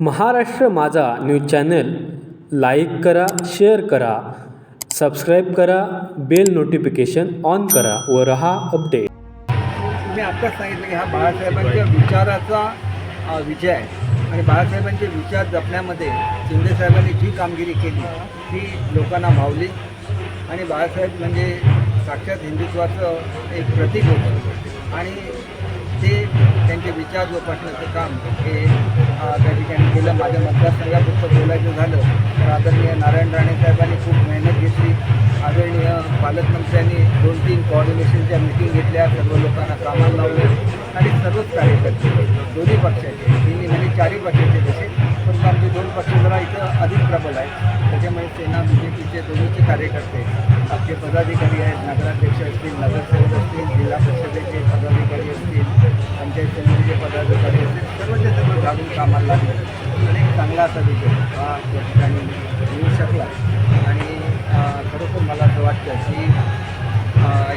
Maharashtra Majha news channel like करा share करा subscribe करा बेल नोटिफिकेशन ऑन करा व रहा अपडेट. तुम्ही आत्ताच सांगितलं की हा बाळासाहेबांच्या विचाराचा विजय आहे. आणि बाळासाहेबांचे विचार जपण्यामध्ये शिंदेसाहेबांनी जी कामगिरी केली ती लोकांना भावली. आणि बाळासाहेब म्हणजे साक्षात हिंदुत्वाचं एक प्रतीक होतं. आणि ते त्यांचे विचार जोपासण्याचं काम हे माझ्या मतदारसंघापुरतं बोलायचं झालं तर आदरणीय नारायण राणे साहेबांनी खूप मेहनत घेतली. आदरणीय पालकमंत्र्यांनी दोन तीन कॉर्डिनेशनच्या मिटिंग घेतल्या सर्व लोकांना कामाला लावले आणि सर्वच कार्यकर्ते दोन्ही पक्षाचे तिन्ही म्हणजे चारही पक्षाचे तसे पण आमचे दोन पक्ष जरा इथं अधिक प्रबल आहेत. त्याच्यामुळे सेना बी जे पीचे दोन्हीचे कार्यकर्ते आपले पदाधिकारी आहेत नगराध्यक्ष असतील नगरसेवक असतील जिल्हा परिषदेचे पदाधिकारी असतील पंचायत समितीचे पदाधिकारी असतील सर्वचे सर्व घालून कामाला लागले. चांगला असा विजय हा या ठिकाणी येऊ शकला. आणि खरोखर मला असं वाटतं की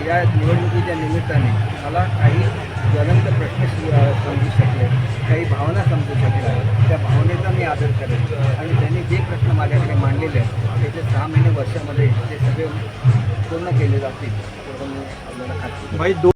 या निवडणुकीच्या निमित्ताने मला काही ज्वलंत प्रश्न समजू शकले. काही भावना समजू शकल्या. त्या भावनेचा मी आदर करेन. आणि त्यांनी जे प्रश्न माझ्याकडे मांडलेले आहेत त्याचे सहा महिने वर्षामध्ये ते सगळे पूर्ण केले जातील आपल्याला खात्री भाई दो